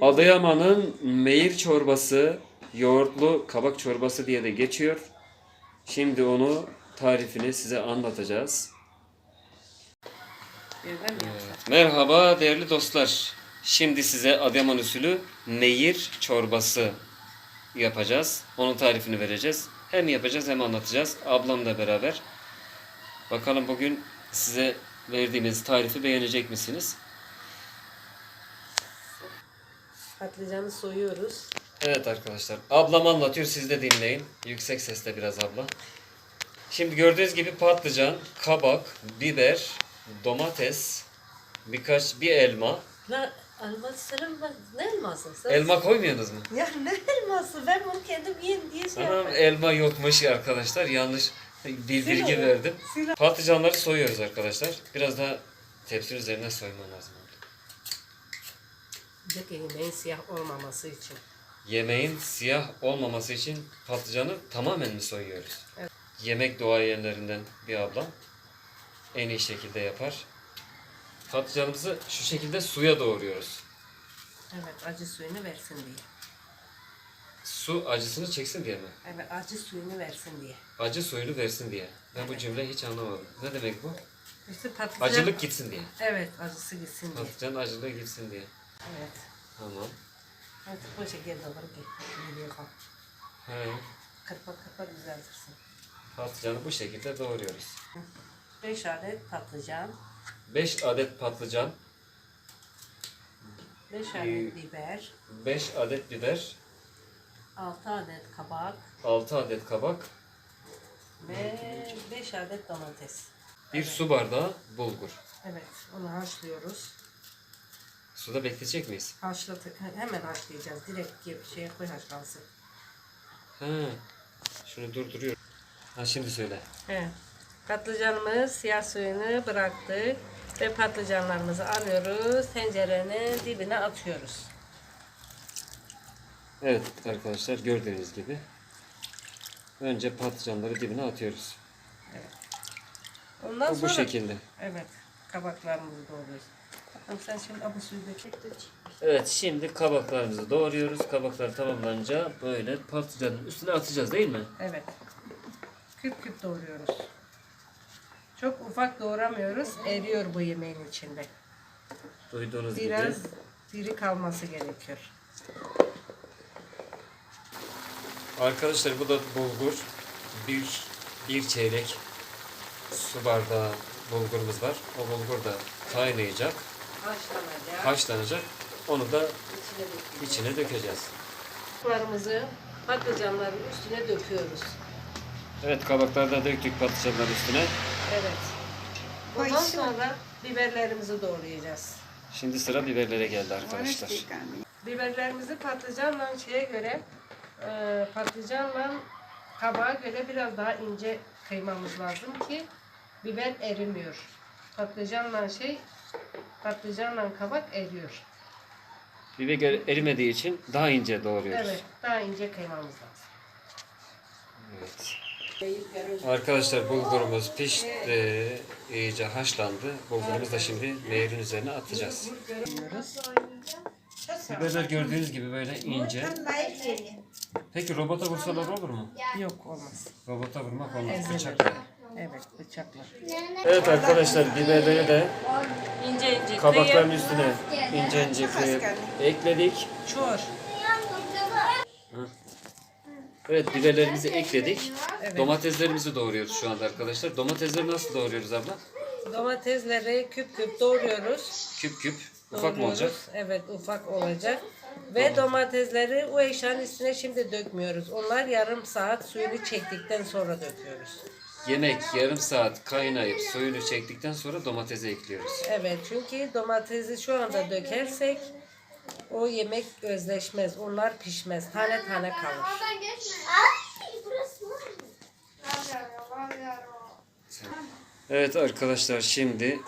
Adıyaman'ın meyir çorbası, yoğurtlu kabak çorbası diye de geçiyor. Şimdi onu tarifini size anlatacağız. Merhaba değerli dostlar. Şimdi size Adıyaman usulü meyir çorbası yapacağız. Onun tarifini vereceğiz. Hem yapacağız hem anlatacağız. Ablamla beraber. Bakalım bugün size verdiğimiz tarifi beğenecek misiniz? Patlıcanı soyuyoruz. Evet arkadaşlar. Ablam anlatıyor siz de dinleyin. Yüksek sesle biraz abla. Şimdi gördüğünüz gibi patlıcan, kabak, biber, domates, birkaç bir elma. La elma selam bak ne elması? Sen- Elma koymuyorsunuz mu? Ya ne elması? Ben bunu kendim yiyin diye şey Anam elma yokmuş arkadaşlar. Yanlış bir bilgi verdim. Patlıcanları soyuyoruz arkadaşlar. Biraz daha tepsinin üzerine soyman lazım. De yemeğin siyah olmaması için. Yemeğin siyah olmaması için patlıcanı tamamen mi soyuyoruz? Evet. Yemek duayenlerinden bir ablam en iyi şekilde yapar. Patlıcanımızı şu şekilde suya doğruyoruz. Evet acı suyunu versin diye. Su acısını çeksin diye mi? Evet acı suyunu versin diye. Acı suyunu versin diye. Ben bu cümleyi hiç anlamadım. Ne demek bu? İşte patlıcan... Acılık gitsin diye. Evet acısı gitsin diye. Patlıcan acılığı gitsin diye. Evet. Tamam. Artık bu şekilde olur ki. Geliyor kan. He. Kırpa kırpa düzeltirsin. Patlıcanı bu şekilde doğruyoruz. 5 adet patlıcan. 5 adet patlıcan, 5 Ee, adet biber. 5 adet biber, 6 adet kabak. 6 adet kabak, Ve 5 adet domates. 1 su bardağı bulgur. Evet, onu haşlıyoruz. Suda bekleyecek miyiz? Haşlatı hemen haşlayacağız. Direkt gibi şeye koy haşlansın. He. Şunu durduruyorum. Ha şimdi söyle. Evet. Patlıcanımız siyah suyunu bıraktık ve patlıcanlarımızı alıyoruz. Tencerenin dibine atıyoruz. Evet arkadaşlar gördüğünüz gibi. Önce patlıcanları dibine atıyoruz. Ondan Bu, bu sonra şekilde. evet kabaklarımızı doğruyoruz. Tamam sen şimdi bu suyu dök. Evet şimdi kabaklarımızı doğruyoruz. Kabaklar tamamlanınca böyle patlıcanın üstüne atacağız değil mi? Evet. Küp küp doğruyoruz. Çok ufak doğramıyoruz. Eriyor bu yemeğin içinde. Duyduğunuz Biraz gibi. diri kalması gerekiyor. Arkadaşlar bu da bulgur. Bir, bir çeyrek su bardağı bulgurumuz var. O bulgur da kaynayacak, Haşlanacak. haşlanacak. Onu da İçine içine dökeceğiz. Kabaklarımızı patlıcanların üstüne döküyoruz. Evet kabakları da döktük patlıcanların üstüne. Evet. Ondan sonra biberlerimizi doğrayacağız. Şimdi sıra biberlere geldi arkadaşlar. Biberlerimizi patlıcanla şeye göre e, patlıcanla kabağa göre biraz daha ince kıymamız lazım ki biber erimiyor. Patlıcanla şey patlıcanla kabak eriyor. Biber erimediği için daha ince doğruyoruz. Evet, daha ince kıymamız lazım. Evet. Arkadaşlar bulgurumuz pişti, iyice haşlandı. Bulgurumuzu da şimdi meyirin üzerine atacağız. Biberler gördüğünüz gibi böyle ince. Peki robota vursalar olur mu? Yok olmaz. Robota vurmak olmaz. Bıçakla. Evet, bıçakla. Evet arkadaşlar biberleri de İnce ince kabakların kıyıp üstüne ince ince kıyıp ekledik. çor. Evet biberlerimizi ekledik. Evet. Domateslerimizi doğruyoruz şu anda arkadaşlar. Domatesleri nasıl doğruyoruz abla? Domatesleri küp küp doğruyoruz. Küp küp. Ufak mı olacak? Evet ufak olacak. Ve domatesleri o eşyanın üstüne şimdi dökmüyoruz. Onlar yarım saat suyunu çektikten sonra döküyoruz. Yemek yarım saat kaynayıp suyunu çektikten sonra domatese ekliyoruz. Evet çünkü domatesi şu anda dökersek o yemek özleşmez. Onlar pişmez. Tane tane kalır. Evet arkadaşlar şimdi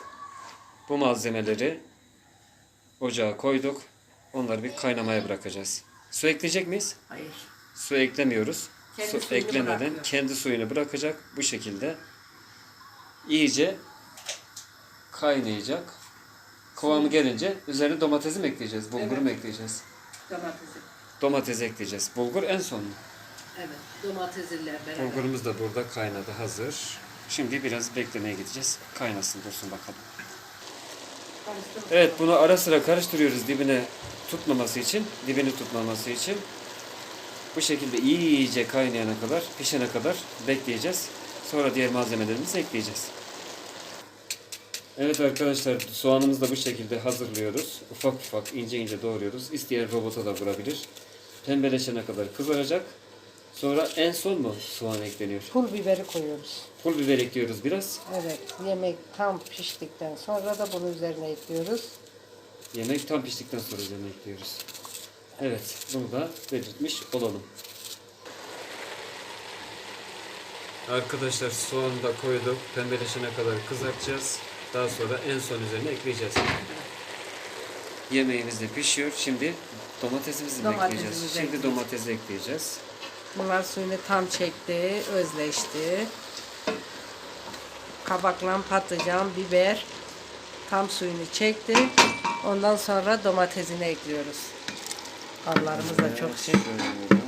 bu malzemeleri ocağa koyduk. Onları bir kaynamaya bırakacağız. Su ekleyecek miyiz? Hayır. Su eklemiyoruz. Kendi Su eklemeden bırakıyor. kendi suyunu bırakacak bu şekilde. iyice kaynayacak. Kıvamı gelince üzerine domatesi mi ekleyeceğiz? Bulguru mu ekleyeceğiz? Domatesi. Domatesi ekleyeceğiz. Bulgur en son? Evet. Domatesiyle beraber. Bulgurumuz da burada kaynadı hazır. Şimdi biraz beklemeye gideceğiz. Kaynasın dursun bakalım. Evet bunu ara sıra karıştırıyoruz dibine tutmaması için, dibini tutmaması için. Bu şekilde iyice kaynayana kadar, pişene kadar bekleyeceğiz. Sonra diğer malzemelerimizi ekleyeceğiz. Evet arkadaşlar soğanımızı da bu şekilde hazırlıyoruz. Ufak ufak ince ince doğruyoruz. İsteyen robota da vurabilir. Pembeleşene kadar kızaracak. Sonra en son mu soğan ekleniyor? Pul biberi koyuyoruz. Pul biber ekliyoruz biraz. Evet. Yemek tam piştikten sonra da bunu üzerine ekliyoruz. Yemek tam piştikten sonra üzerine ekliyoruz. Evet, bunu da belirtmiş olalım. Arkadaşlar soğanı da koyduk. Pembeleşene kadar kızartacağız. Daha sonra en son üzerine ekleyeceğiz. Yemeğimiz de pişiyor. Şimdi domatesimizi mi Domatesimizi ekleyeceğiz? Şimdi ekleyeceğiz. domatesi ekleyeceğiz. Bunlar suyunu tam çekti, özleşti. Kabakla patlıcan, biber tam suyunu çekti. Ondan sonra domatesini ekliyoruz. Arılarımız da çok şey. Şöyle.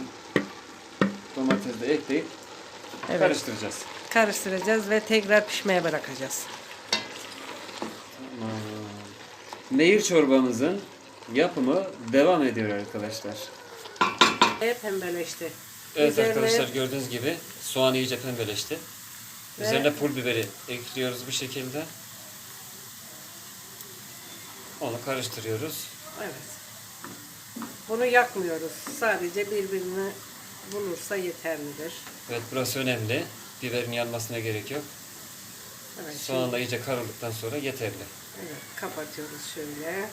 Domatesi de ekleyip Evet. karıştıracağız. Karıştıracağız ve tekrar pişmeye bırakacağız. Tamam. Nehir çorbamızın yapımı devam ediyor arkadaşlar. Ve pembeleşti. Evet Üzerine- arkadaşlar gördüğünüz gibi soğan iyice pembeleşti. Ve- Üzerine pul biberi ekliyoruz bu şekilde. Onu karıştırıyoruz. Evet. Bunu yakmıyoruz. Sadece birbirini bulursa yeterlidir. Evet burası önemli. Biberin yanmasına gerek yok. Evet, Soğan da iyice kavruldıktan sonra yeterli. Evet, kapatıyoruz şöyle.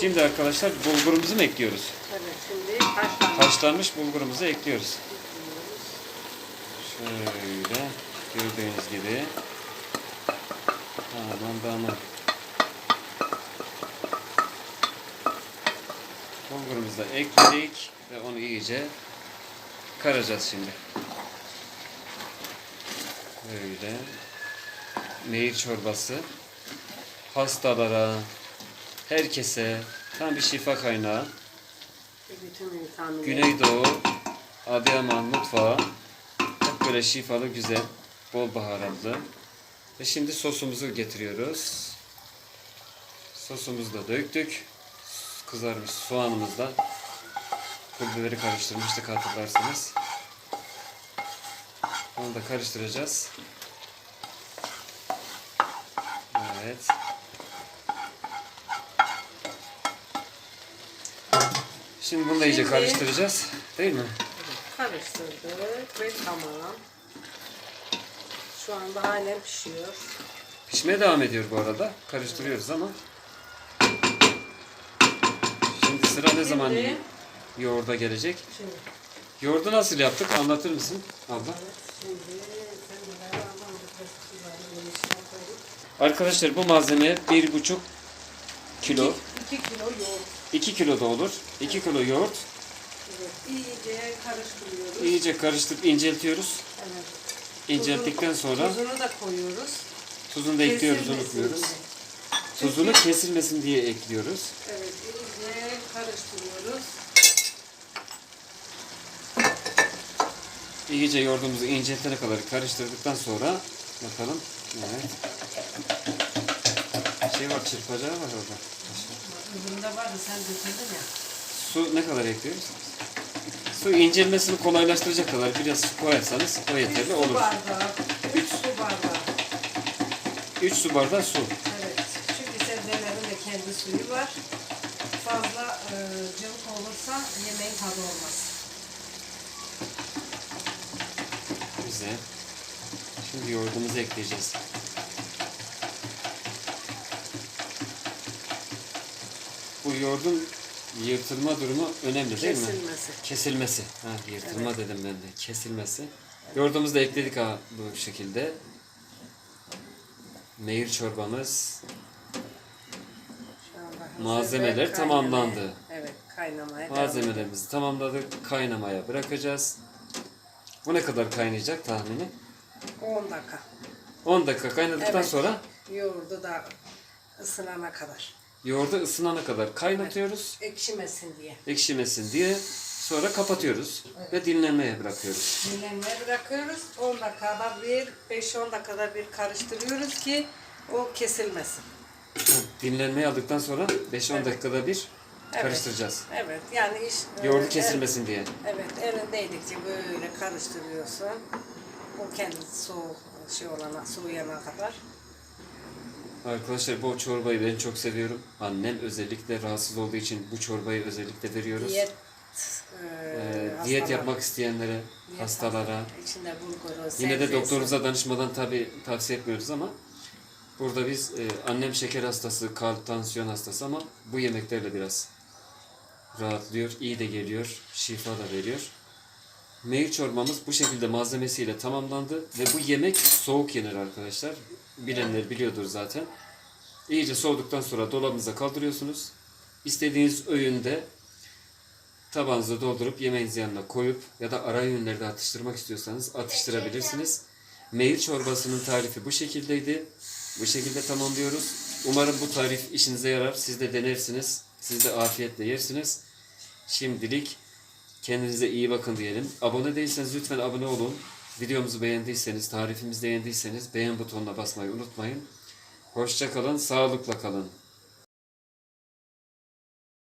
Şimdi arkadaşlar bulgurumuzu mu ekliyoruz? Evet, şimdi haşlanmış. Haşlanmış bulgurumuzu ekliyoruz. Şöyle gördüğünüz gibi. Aman da aman. Bulgurumuzu da ekledik ve onu iyice karacağız şimdi. Böyle nehir çorbası hastalara, herkese tam bir şifa kaynağı. Güneydoğu, Adıyaman mutfağı hep böyle şifalı, güzel, bol baharatlı. Ve şimdi sosumuzu getiriyoruz. Sosumuzu da döktük. Kızarmış soğanımızla pul biberi karıştırmıştık hatırlarsanız. Onu da karıştıracağız. Evet. Şimdi bunu da iyice Şimdi- karıştıracağız. Değil mi? Karıştırdık ve tamam. Şu anda halen pişiyor. Pişmeye devam ediyor bu arada. Karıştırıyoruz ama. Sıra ne zaman Şimdi- yoğurda gelecek? Şimdi, Yoğurdu nasıl yaptık? Anlatır mısın abla? şimdi sen koyduk. Arkadaşlar bu malzeme bir buçuk kilo. 2 kilo yoğurt. 2 kilo da olur. 2 kilo yoğurt. Evet, iyice karıştırıyoruz. İyice karıştırıp inceltiyoruz. Evet. İncelttikten sonra Tuzunu da koyuyoruz. tuzunu da ekliyoruz, Kesilmesin unutmuyoruz. diye. Tuzunu kesilmesin diye ekliyoruz. Evet, karıştırıyoruz. İyice yoğurdumuzu inceltene kadar karıştırdıktan sonra bakalım. Evet. Şey var, çırpacağı var orada. Üründe vardı sen getirdin ya. Su ne kadar ekliyoruz? Su incelmesini kolaylaştıracak kadar biraz su koyarsanız o yeterli Su olur. bardağı, üç su bardağı. 3 su bardağı su. Evet, çünkü sebzelerin de kendi suyu var. E, cıvık olursa yemeğin tadı olmaz. Güzel. Şimdi yoğurdumuzu ekleyeceğiz. Bu yoğurdun yırtılma durumu önemli değil mi? Kesilmesi. Kesilmesi. Ha, yırtılma dedim ben de. Kesilmesi. Yoğurdumuzu da ekledik ha bu şekilde. Nehir çorbamız Malzemeler kaynamaya- tamamlandı. Evet, kaynamaya malzemelerimizi tamamladık. Kaynamaya bırakacağız. Bu ne kadar kaynayacak tahmini? ediyor. 10 dakika. 10 dakika kaynadıktan Evet. sonra Yoğurdu da ısınana kadar. Yoğurdu ısınana kadar kaynatıyoruz. Ekşimesin diye. Ekşimesin diye. Sonra kapatıyoruz ve dinlenmeye bırakıyoruz. Dinlenmeye bırakıyoruz. 10 dakikada bir, 5-10 dakikada bir karıştırıyoruz ki o kesilmesin. Dinlenmeye aldıktan sonra 5-10 Evet. dakikada bir Evet. karıştıracağız. Evet yani iş... Yoğurdu e, kesilmesin diye. Evet elindeydikçe böyle karıştırıyorsun. O kendi soğuk şey olana, soğuyana kadar. Arkadaşlar bu çorbayı ben çok seviyorum. Annem özellikle rahatsız olduğu için bu çorbayı özellikle veriyoruz. Diyet, e, Ee, diyet yapmak isteyenlere, diyet hastalara, hastalar, içinde bulguru, yine de doktorunuza danışmadan tabi tavsiye etmiyoruz ama burada biz e, annem şeker hastası, kalp, tansiyon hastası ama bu yemeklerle biraz rahatlıyor, iyi de geliyor, şifa da veriyor. Meyve çorbamız bu şekilde malzemesiyle tamamlandı ve bu yemek soğuk yenir arkadaşlar. Bilenler biliyordur zaten. İyice soğuduktan sonra dolabınıza kaldırıyorsunuz. İstediğiniz öğünde tabağınıza doldurup yemeğinizin yanına koyup ya da ara öğünlerde atıştırmak istiyorsanız atıştırabilirsiniz. Meyve çorbasının tarifi bu şekildeydi. Bu şekilde tamamlıyoruz. Umarım bu tarif işinize yarar. Siz de denersiniz. Siz de afiyetle yersiniz. Şimdilik kendinize iyi bakın diyelim. Abone değilseniz lütfen abone olun. Videomuzu beğendiyseniz, tarifimizi beğendiyseniz beğen butonuna basmayı unutmayın. Hoşça kalın, sağlıkla kalın.